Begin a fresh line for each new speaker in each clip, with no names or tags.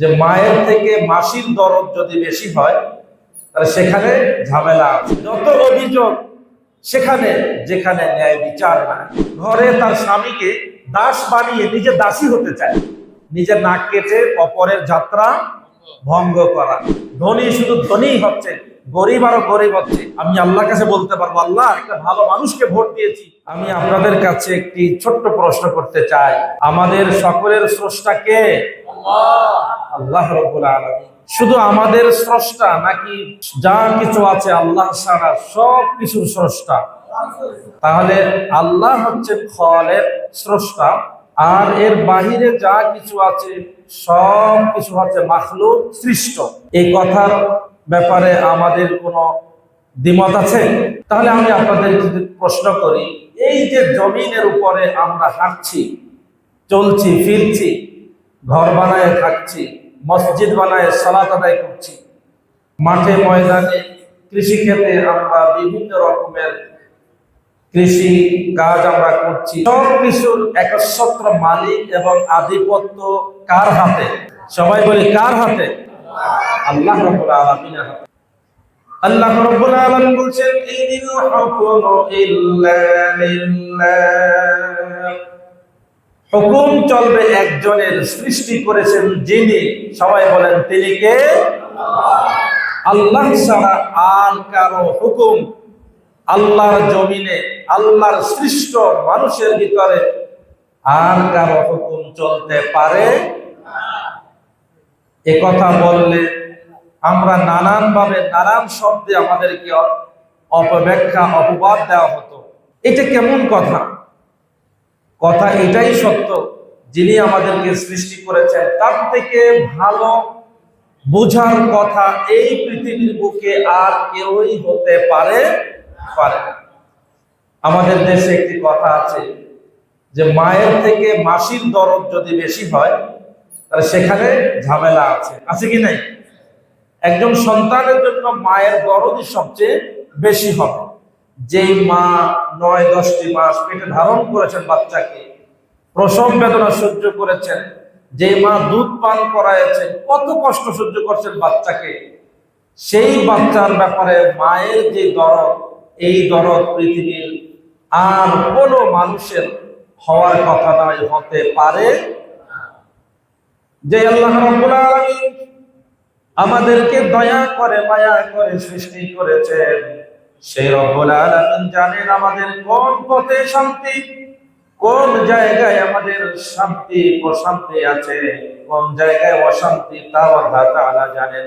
যে মায়ের থেকে মাসির দরদ যদি বেশি হয়, তাহলে সেখানে ঝামেলা আছে। যত অভিযোগ সেখানে, যেখানে ন্যায় বিচার নাই। ঘরে তার স্বামীকে দাস বানিয়ে নিজে দাসী হতে চায়। নিজের নাক কেটে অপরের যাত্রা ভঙ্গ করা। ধনী শুধু ধনী হচ্ছে, গরিব আরও গরিব হচ্ছে। আমি আল্লাহর কাছে বলতে পারব, আল্লাহ, একটা ভালো মানুষকে ভোট দিয়েছি। আমি আপনাদের কাছে একটি ছোট্ট প্রশ্ন করতে চাই। আমাদের সকলের স্রষ্টাকে আল্লাহ রব্বুল আলামিন। শুধু আমাদের স্রষ্টা নাকি যা কিছু আছে আল্লাহ সারা সব কিছুর স্রষ্টা? তাহলে আল্লাহ হচ্ছে ফলের স্রষ্টা, আর এর বাহিরে যা কিছু আছে, সব কিছু হচ্ছে মাখলুক সৃষ্ট। এই কথার ব্যাপারে আমাদের কোনো দ্বিমত আছে? তাহলে আমি আপনাদের যদি প্রশ্ন করি, এই যে জমিনের উপরে আমরা হাঁটছি, চলছি, ফিরছি ঘর বানায় থাকছি, মসজিদ বানায় সালাত আদায় করছি। মাঠে ময়দানে কৃষি ক্ষেত্রে আমরা বিভিন্ন রকমের কৃষি কাজ আমরা করছি। সব কিছুর একচ্ছত্র মালিক এবং আধিপত্য কার হাতে? সবাই বলি, কার হাতে? আল্লাহ রব্বুল আলামিনের হাতে। আল্লাহ রব্বুল আলামিন বলছেন, ইনিল হুকুমু ইল্লা লিল্লাহ। হুকুম চলবে একজনের, সৃষ্টি করেছেন যিনি। সবাই বলেন, তিনি কে? আল্লাহ ছাড়া আর কারও হুকুম আল্লাহর জমিনে, আল্লাহর সৃষ্ট মানুষের ভিতরে আর কারও হুকুম চলতে পারে এ কথা বললে আমরা নানান ভাবে নানান শব্দে আমাদেরকে অপব্যাখ্যা, অপবাদ দেওয়া হতো। এটা কেমন কথা? কথা এটাই সত্য যিনি আমাদেরকে সৃষ্টি করেছেন। তার থেকে ভালো বোঝার কথা এই পৃথিবীর বুকে আর কেউই হতে পারে পারে। আমাদের দেশে একটি কথা আছে যে, মায়ের থেকে মাসির দরদ যদি বেশি হয়, তাহলে সেখানে ঝামেলা আছে। আছে কি নাই? একজন সন্তানের জন্য মায়ের দরদই সবচেয়ে বেশি হবে। যেই মা নয়, দশটি মাস পেটে ধারণ করেছেন বাচ্চাকে, প্রসব বেদনা সহ্য করেছেন যে মা দুধ পান করাইছেন কত কষ্ট সহ্য করছেন বাচ্চাকে, সেই বাচ্চার ব্যাপারে মায়ের যে দরদ, এই দরদ পৃথিবীর আর কোনো মানুষের হওয়ার কথা নয়, হতে পারে যে আল্লাহ আমাদেরকে দয়া করে, মায়া করে সৃষ্টি করেছেন। সেই রব্বুল আলামিন জানেন আমাদের কোন পথে শান্তি, কোন জায়গায় আমাদের শান্তি, প্রশান্তি আছে, কোন জায়গায় অশান্তি তাও আল্লাহ তাআলা জানেন।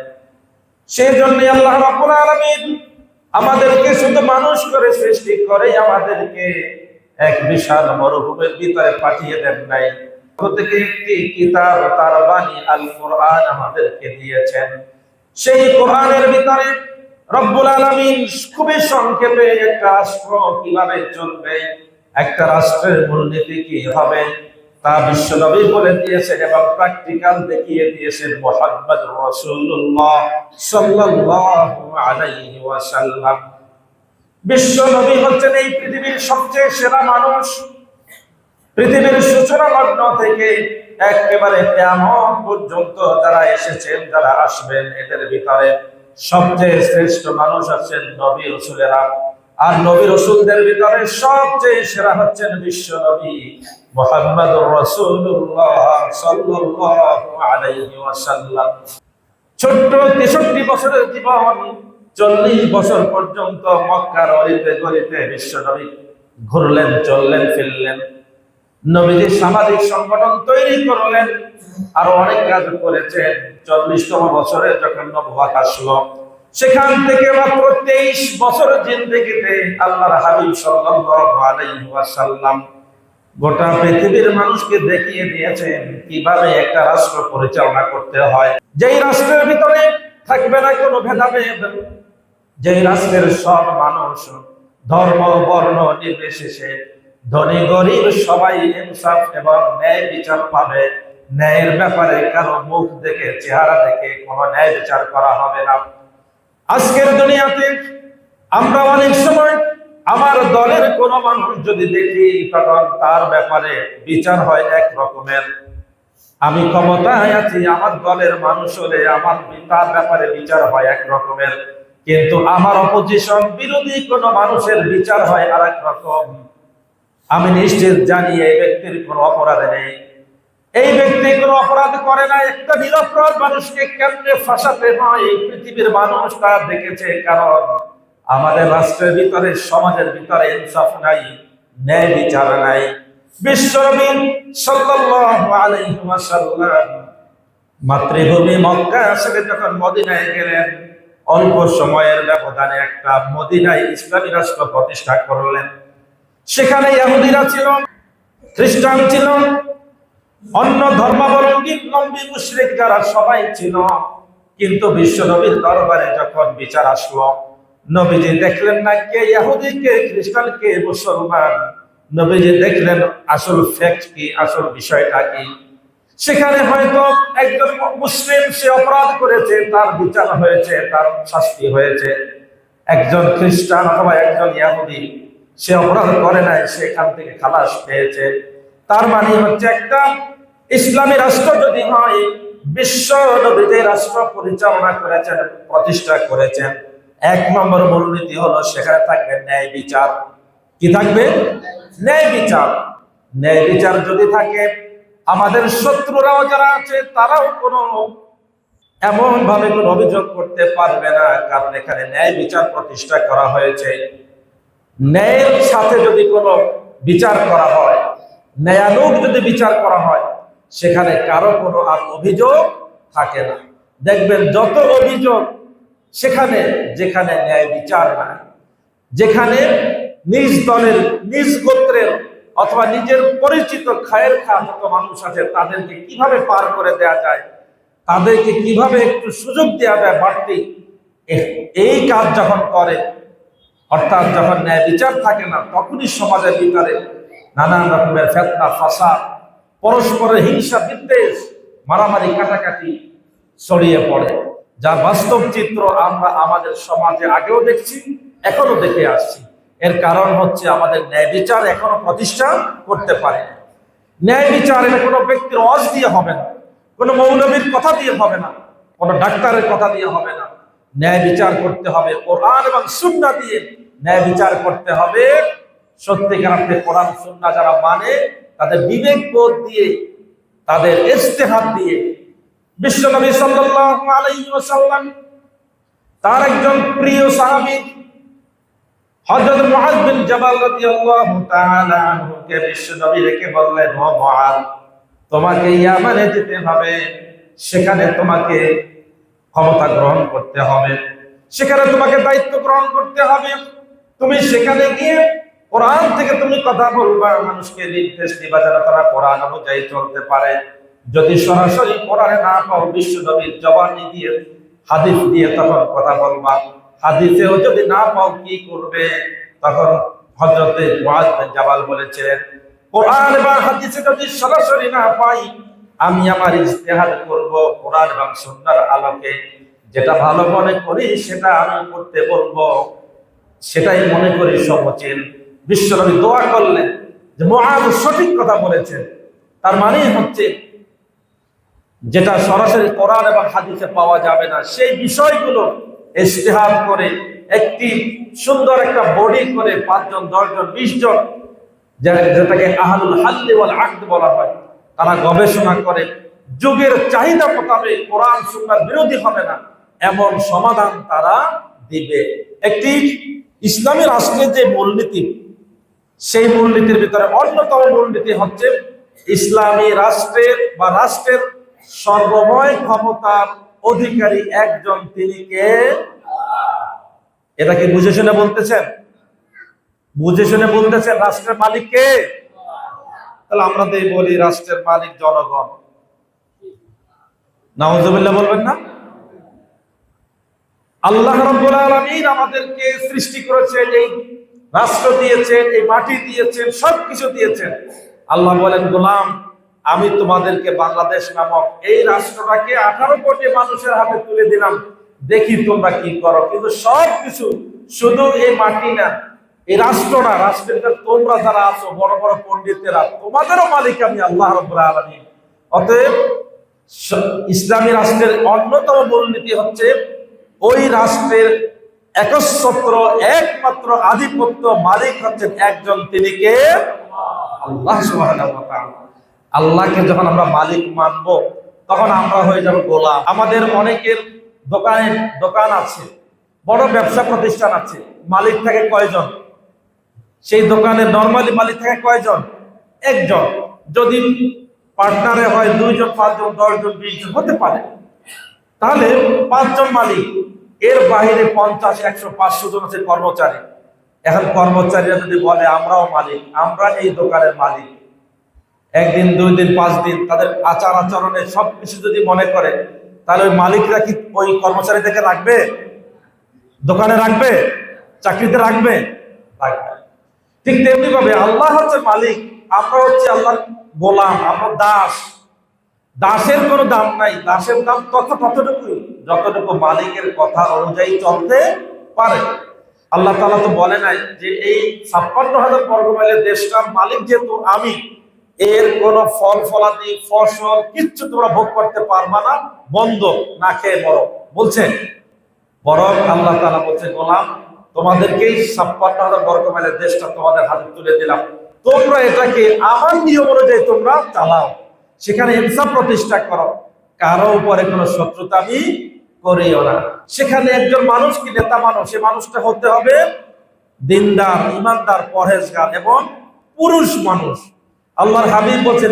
সেই জন্য আল্লাহ রাব্বুল আলামিন আমাদেরকে শুধু মানুষ করে সৃষ্টি করে আমাদেরকে এক বিশাল মরুভূমির ভিতরে পাঠিয়ে দেন নাই। প্রত্যেকে একটি কিতাব, তার বাণী আল কোরআন আমাদেরকে দিয়েছেন। সেই কোরআনের ভিতরে রব্বুল আলামিন খুবই সংক্ষেপে একটা রাষ্ট্র কীভাবে চলবে, একটা রাষ্ট্রের মূলনীতি কি হবে তা বিশ্বনবী বলে দিয়েছেন এবং প্র্যাকটিক্যাল দেখিয়ে দিয়েছেন মোহাম্মদ রাসূলুল্লাহ সাল্লাল্লাহু আলাইহি ওয়াসাল্লাম। বিশ্বনবী হচ্ছেন এই পৃথিবীর সবচেয়ে সেরা মানুষ। পৃথিবীর সূচনা লগ্ন থেকে একেবারে কেমন পর্যন্ত যারা এসেছেন, যারা আসবেন, এদের ভিতরে সবচেয়ে শ্রেষ্ঠ মানুষ আছেন নবী রসুলেরা। আর নবী রসুলদের ভিতরে সবচেয়ে সেরা হচ্ছেন বিশ্ব নবী মোহাম্মদ রসুল্লাহ সাল্লাল্লাহু আলাইহি ওয়াসাল্লাম। ছোট্ট তেষট্টি বছরের জীবন, চল্লিশ বছর পর্যন্ত মক্কার অলিতে গলিতে বিশ্ব নবী ঘুরলেন, চললেন, ফিরলেন। নবীজি সামাজিক সংগঠন তৈরি করলেন আর অনেক কাজ করেছেন চল্লিশতম বছরে যখন নবুয়াত আসলো, সেখান থেকে মাত্র তেইশ বছর জিন্দগিতে আল্লাহর হাবিব আলাইহি গোটা পৃথিবীর মানুষকে দেখিয়ে দিয়েছেন কীভাবে একটা রাষ্ট্র পরিচালনা করতে হয়। যেই রাষ্ট্রের ভিতরে থাকবে না কোনো ভেদাভেদ, যেই রাষ্ট্রের সব মানুষ ধর্ম, বর্ণ, নির্বিশেষে ধনী গরিব সবাই ইনসাফ এবং ন্যায় বিচার পাবে। ন্যায়ের ব্যাপারে কারও মুখ দেখে, চেহারা দেখে কোনো ন্যায় বিচার করা হবে না। আজকের দুনিয়াতে আমরা অনেক সময় আমার দলের কোন মানুষ যদি দেখি, তখন তার ব্যাপারে বিচার হয় এক রকমের। আমি ক্ষমতায় আছি, আমার দলের মানুষ হলে আমার তার ব্যাপারে বিচার হয় এক রকমের। কিন্তু আমার অপোজিশন বিরোধী কোন মানুষের বিচার হয় আর এক রকম। আমি নিশ্চিত জানি এই ব্যক্তির কোনো অপরাধ নেই। এই ব্যক্তি কোনো অপরাধ করে না। একটা নিরপরাধ মানুষকে কেমনে ফাঁসাতে হয়? এই পৃথিবীর মানুষ তা দেখেছে, কারণ আমাদের রাষ্ট্রের ভিতরে, সমাজের ভিতরে ইনসাফ নাই, ন্যায় বিচার নাই। বিশ্বনবী সাল্লাল্লাহু মাতৃভূমি মক্কা আসলে যখন মদিনায় গেলেন, অল্প সময়ের ব্যবধানে একটা মদিনায় ইসলামী রাষ্ট্র প্রতিষ্ঠা করলেন। সেখানে ইহুদিরা ছিল, খ্রিস্টান ছিল, অন্য ধর্মাবলম্বী লম্বী মুশরিক যারা সবাই ছিল। কিন্তু বিশ্ব নবীর দরবারে যখন বিচার আসলো, নবীজি দেখলেন না কে ইহুদি কে খ্রিস্টান, কে মুসলমান। নবীজি দেখলেন আসল ফ্যাক্ট কি, আসল বিষয়টা কি। সেখানে হয়তো একজন মুসলিম সে অপরাধ করেছে, তার বিচার হয়েছে, তার শাস্তি হয়েছে। একজন খ্রিস্টান অথবা একজন ইয়াহুদি সে অপরাধ করে নাই সেখান থেকে খালাস পেয়েছে। তার মানে হচ্ছে একটা ইসলামী রাষ্ট্র যদি হয়, বিশ্ব নবী যে রাষ্ট্র পরিচালনা করেছেন প্রতিষ্ঠা করেছেন। এক নম্বর মূলনীতি হলো সেখানে থাকবে ন্যায় বিচার। কি থাকবে? ন্যায় বিচার। ন্যায় বিচার যদি থাকে, আমাদের শত্রুরাও যারা আছে, তারাও কোনো এমন ভাবে কোনো অভিযোগ করতে পারবে না, কারণ এখানে ন্যায় বিচার প্রতিষ্ঠা করা হয়েছে। ন্যায়ের সাথে যদি কোনো বিচার করা হয় ন্যায়ালোক যদি বিচার করা হয়, সেখানে কারও কোনো আর অভিযোগ থাকে না। দেখবেন যত অভিযোগ সেখানে, যেখানে ন্যায় বিচার নাই, যেখানে নিজ দলের, নিজ গোত্রের অথবা নিজের পরিচিত খায়ের খা যত মানুষ আছে, তাদেরকে কীভাবে পার করে দেয়া যায়, তাদেরকে কীভাবে একটু সুযোগ দেওয়া যায় বাড়তি এই কাজ যখন করে অর্থাৎ যখন ন্যায় বিচার থাকে না, তখনই সমাজের ভিতরে নানান রকমের ফেতনা ফাঁসা পরস্পরের হিংসা, বিদ্বেষ, মারামারি, কাটাকাটি ছড়িয়ে পড়ে। যার বাস্তব চিত্র আমরা আমাদের সমাজে আগেও দেখছি এখনও দেখে আসছি। এর কারণ হচ্ছে আমাদের ন্যায় বিচার এখনও প্রতিষ্ঠা করতে পারে ন্যায় বিচার এটা কোনো ব্যক্তির অজ দিয়ে হবে না, কোনো মৌলবীর কথা দিয়ে হবে না, কোনো ডাক্তারের কথা দিয়ে হবে না। ন্যায় বিচার করতে হবে কোরআন এবং সুন্না দিয়ে ন্যায় বিচার করতে হবে। সত্যিকার অর্থে কোরআন সুন্না যারা মানে তাদের বিবেক বোধ দিয়ে, তাদের ইস্তেহাদ দিয়ে বিশ্বনবী সাল্লাল্লাহু আলাইহি ওয়াসাল্লাম, তার একজন প্রিয় সাহাবী হযরত মুআজ বিন জাবাল রাদিয়াল্লাহু তাআলা আনহুকে বিশ্বনবী রেখে বললেন, ও মুআজ, তোমাকে ইয়ামানে যেতে হবে। সেখানে তোমাকে ক্ষমতা গ্রহণ করতে হবে। সেখানে তোমাকে দায়িত্ব গ্রহণ করতে হবে। তুমি সেখানে গিয়ে কোরআন থেকে তুমি কথা বলবা, মানুষকে নির্দেশ দিবা যেন তারা কোরআন অনুযায়ী চলতে পারে। যদি সরাসরি কোরআনে না পাও বিশ্ব নবীর জবানি দিয়ে, হাদিস দিয়ে তখন কথা বলবা। হাদিসেও যদি না পাও, কি করবে? তখন হজরতে জাবাল বলেছিলেন, কোরআন বা হাদিসে যদি সরাসরি না পাই, আমি আমার ইজতেহাদ করব কোরআন এবং সুন্নাহর আলোকে। যেটা ভালো মনে করি, সেটা আমি করতে বলব। সেটাই মনে করি সমচিন বিশ্বনবী দোয়া করলেন যে মহাজ সঠিক কথা বলেছেন। তার মানে হচ্ছে যেটা সরাসরি কোরআন এবং হাদিসে পাওয়া যাবে না, সেই বিষয়গুলো ইস্তেহাদ করে একটি সুন্দর একটা বডি করে পাঁচজন, দশজন বিশ জন যেটাকে আহলুল হাল্লি ওয়াল আকদ বলা হয়, তারা গবেষণা করে। যুগের চাহিদা মোতাবেক কোরআন সুন্নাহর বিরোধী হবে না, এমন সমাধান তারা দিবে। একটি ইসলামী রাষ্ট্রের যে মূলনীতি, সেই মূলনীতির ভিতরে অন্যতম মূলনীতি হচ্ছে ইসলামী রাষ্ট্রের বা রাষ্ট্রের সর্বময় ক্ষমতার অধিকারী একজন তিনি কে? এটা কি বুঝে শুনে বলতেছেন? বুঝে শুনে বলতেছেন রাষ্ট্রের মালিক কে? তাহলে আমরা তো বলি রাষ্ট্রের মালিক জনগণ। নাউজুবিল্লাহ বলবেন না? আল্লাহ রাব্বুল আলামিন আমাদেরকে সৃষ্টি করেছেন, এই রাষ্ট্র দিয়েছেন, এই মাটি দিয়েছেন, সবকিছু দিয়েছেন। আল্লাহ বলেন, গোলাম, আমি তোমাদেরকে বাংলাদেশ নামক এই রাষ্ট্রটাকে আঠারো কোটি মানুষের হাতে তুলে দিলাম। দেখি তোমরা কি করো। কিন্তু সব কিছু শুধু এই মাটি না, এই রাষ্ট্র না, রাষ্ট্রের তোমরা যারা আছো, বড় বড় পণ্ডিতেরা, তোমাদেরও মালিক আমি আল্লাহ রব্বুল আলামিন। অতএব ইসলামী রাষ্ট্রের অন্যতম মূলনীতি হচ্ছে ওই রাষ্ট্রের একচ্ছত্র, একমাত্র আধিপত্য মালিক হচ্ছেন একজন তিনি কে? আল্লাহ। আল্লাহকে যখন আমরা মালিক মানব, তখন আমরা হয়ে যাব গোলাম। আমাদের অনেকের দোকানে দোকান আছে, বড় ব্যবসা প্রতিষ্ঠান আছে, মালিক থাকে কয়জন? সেই দোকানে নর্মালি মালিক থাকে কয়জন? একজন। যদি পার্টনারে হয় দুইজন, পাঁচজন, দশজন, বিশজন, হতে পারে। তাহলে পাঁচজন মালিক। এর বাইরে পঞ্চাশ, একশো, পাঁচশো জন আছে কর্মচারী। এখন কর্মচারীরা যদি বলে, আমরাও মালিক, আমরা এই দোকানের মালিক। একদিন, দুই দিন, পাঁচ দিন তাদের আচার আচরণে সব কিছু যদি মনে করে, তাহলে ওই মালিকরা কি ওই কর্মচারীদেরকে রাখবে? দোকানে রাখবে? চাকরিতে রাখবে? রাখবে। ঠিক তেমনি ভাবে আল্লাহ হচ্ছে মালিক, আমরা হচ্ছে আল্লাহর গোলাম, আমরা দাস। দাসের কোনো দাম নাই, দাসের দাম তত ততটুকুই। যতটুকু মালিকের কথা অনুযায়ী চলতে পারে। আল্লাহ তালা তো বলে নাই যে এই ছাপ্পান্ন হাজার বর্গ মাইলের দেশটার মালিক যেহেতু আমি, এর কোন ফল ফলাদি, ফসল কিচ্ছু তোমরা ভোগ করতে পারবা না বন্ধ না খেয়ে মরো। বলছেন, বরং আল্লাহ তালা বলছে গোলাম, তোমাদেরকেই ছাপ্পান্ন হাজার বর্গ মাইলের দেশটা তোমাদের হাতে তুলে দিলাম। তোমরা এটাকে আমার নিয়ম অনুযায়ী তোমরা চালাও। সেখানে ইনসাফ প্রতিষ্ঠা করো। কারও উপরে কোনো শত্রুতা আমি করিও না। সেখানে একজন মানুষ কি নেতা মানুষ? সে মানুষটা হতে হবে দিনদার, ইমানদার, পরহেজগার এবং পুরুষ মানুষ। আল্লাহর হাবিব বলছেন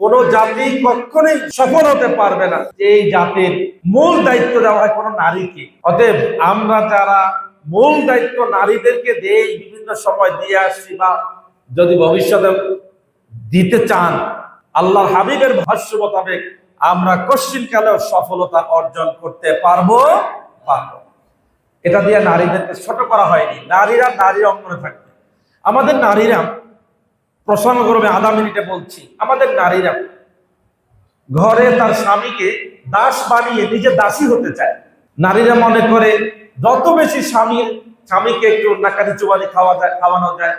কোন জাতি কখনোই সফল হতে পারবে না। এই জাতির মূল দায়িত্ব দেওয়া হয় কোন নারীকে। অতএব আমরা যারা মূল দায়িত্ব নারীদেরকে দেই, বিভিন্ন সময় দিয়ে আসছি বা যদি ভবিষ্যতে দিতে চান আল্লাহর হাবিবের ভাষ্য মোতাবেক আমরা কশ্চিন কালেও সফলতা অর্জন করতে পারব পারব এটা দিয়ে নারীদেরকে ছোট করা হয়নি। নারীরা নারী অঙ্গনে থাকবে। আমাদের নারীরা প্রসঙ্গক্রমে আধা মিনিটে বলছি, আমাদের নারীরা ঘরে তার স্বামীকে দাস বানিয়ে নিজে দাসী হতে চায়। নারীরা মনে করে, যত বেশি স্বামীর স্বামীকে একটু নাকানি চুবানি খাওয়া যায়, খাওয়ানো যায়,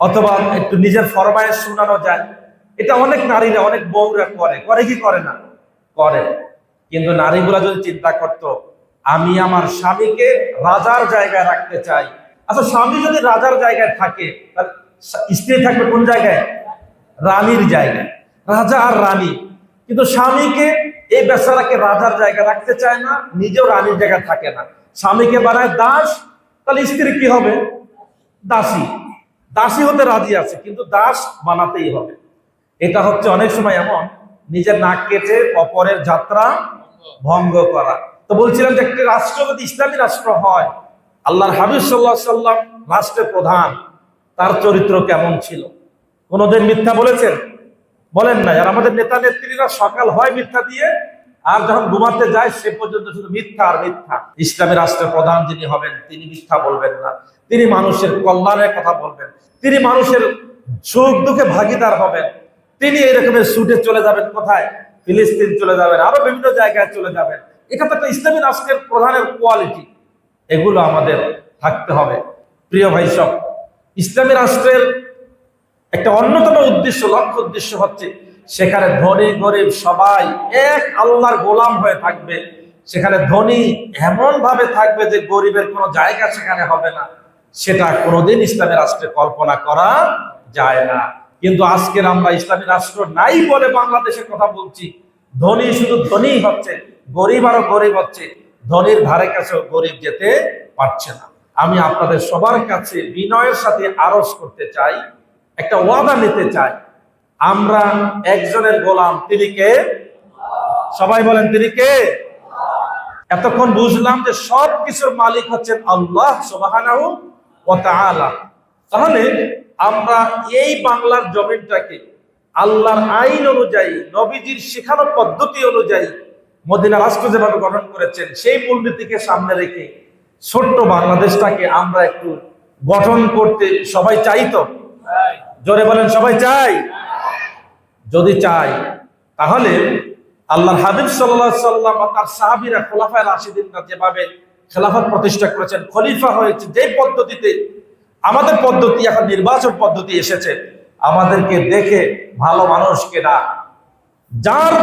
অথবা একটু নিজের ফরমায়েশ শোনানো যায় এটা অনেক নারীরা, অনেক বউরা করে। করে কি করে না? করে। কিন্তু নারীগুলা যদি চিন্তা করত, আমি আমার স্বামীকে রাজার জায়গায় রাখতে চাই। আচ্ছা স্বামী যদি রাজার জায়গায় থাকে স্ত্রী থাকবে কোন জায়গায়? রানীর জায়গায়। রাজা আর রানী। কিন্তু স্বামীকে এই বেচারাকে রাজার জায়গায় রাখতে চায় না, নিজেও রানীর জায়গায় থাকে না। স্বামীকে বানায় দাস, তাহলে স্ত্রী কি হবে? দাসী। দাসী হতে রাজি আছে, কিন্তু দাস বানাতেই হবে। এটা হচ্ছে অনেক সময় এমন, নিজের নাক কেটে অপরের যাত্রা ভঙ্গ করা। তো বলছিলাম যে একটি রাষ্ট্র যদি ইসলামী রাষ্ট্র হয়, আল্লাহর হাবিব সাল্লাহ সাল্লাম রাষ্ট্রের প্রধান, তার চরিত্র কেমন ছিল? কোনোদিন মিথ্যা বলেছেন? বলেন নাই আর আমাদের নেতা নেত্রীরা সকাল হয় মিথ্যা দিয়ে, আর যখন ঘুমাতে যায় সে পর্যন্ত শুধু মিথ্যা আর মিথ্যা। ইসলামী রাষ্ট্রের প্রধান যিনি হবেন, তিনি মিথ্যা বলবেন না। তিনি মানুষের কল্যাণের কথা বলবেন। তিনি মানুষের সুখ দুঃখে ভাগিদার হবেন। তিনি এরকমের সুটে চলে যাবেন কোথায়? ফিলিস্তিন চলে যাবেন, আরও বিভিন্ন জায়গায় চলে যাবেন। এটা তো একটা ইসলামী রাষ্ট্রের প্রধানের কোয়ালিটি এগুলো আমাদের থাকতে হবে। প্রিয় ভাই সব, ইসলামী রাষ্ট্রের একটা অন্যতম উদ্দেশ্য, লক্ষ্য উদ্দেশ্য হচ্ছে সেখানে ধনী, গরিব সবাই এক আল্লাহর গোলাম হয়ে থাকবে। সেখানে ধনী এমন ভাবে থাকবে যে গরিবের কোনো জায়গা সেখানে হবে না। সেটা কোনোদিন ইসলামী রাষ্ট্রে কল্পনা করা যায় না। কিন্তু আজকের আমরা ইসলামী রাষ্ট্র নাই বলে বাংলাদেশের কথা বলছি। ধনী শুধু ধনী হচ্ছে, গরিব আরও গরিব হচ্ছে। ধনীর ধারে কাছে গরিব যেতে পারছে না। আমি আপনাদের সবার কাছে বিনয়ের সাথে আরজ করতে চাই, একটা ওয়াদা নিতে চাই। আমরা একজনের গোলাম, তিনি কে? সবাই বলেন, তিনি কে? এতক্ষণ বুঝলাম যে সব কিছুর মালিক হচ্ছেন আল্লাহ তাআলা। তাহলে আমরা এই বাংলার জমিনটাকে আল্লাহর আইন অনুযায়ী, নবীজির শেখানো পদ্ধতি অনুযায়ী মদিনা রাষ্ট্র যেভাবে গঠন করেছেন, সেই মূলনীতিকে সামনে রেখে ছোট্ট বাংলাদেশটাকে আমরা একটু গঠন করতে সবাই চাই তো? জোরে বলেন, সবাই চাই? যদি চাই, তাহলে আল্লাহর হাবিব সাল্লাহ সাল্লাম তার সাহাবিরা খোলাফায় রাশিদিনরা যেভাবে খেলাফত প্রতিষ্ঠা করেছেন, খলিফা হয়েছে যে পদ্ধতিতে আমাদের পদ্ধতি, এখন নির্বাচন পদ্ধতি এসেছে। আমাদেরকে দেখে ভালো মানুষকে না যার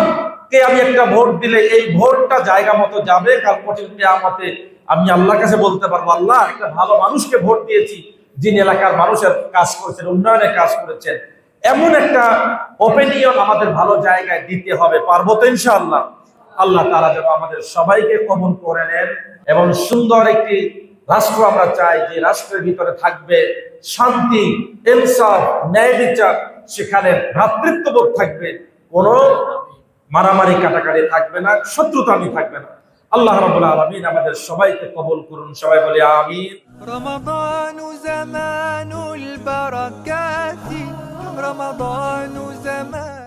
কে আমি একটা ভোট দিলে এই ভোটটা জায়গা মতো যাবে, কাল কঠিন আমাতে আমি আল্লাহর কাছে বলতে পারব, আল্লাহ, একটা ভালো মানুষকে ভোট দিয়েছি, যিনি এলাকার মানুষের কাজ করেছেন, উন্নয়নের কাজ করেছেন। এমন একটা ওপেনিয়ন আমাদের ভালো জায়গায় দিতে হবে, পারব তো ইনশাআল্লাহ। আল্লাহ তারা যেন আমাদের সবাইকে কবুল করে নেন এবং সুন্দর একটি রাষ্ট্র আমরা চাই, যে রাষ্ট্রের ভিতরে থাকবে শান্তি, ইনসাফ, ন্যায় বিচার, সেখানে ভ্রাতৃত্ববোধ থাকবে। কোনো মারামারি কাটাকাটি থাকবে না শত্রুতামি থাকবে না। আল্লাহ রাব্বুল আলামিন আমাদের সবাইকে কবুল করুন, সবাই বলি আমিন।
রমাদানু জামানুল বারাকাতি, রমাদানু জামান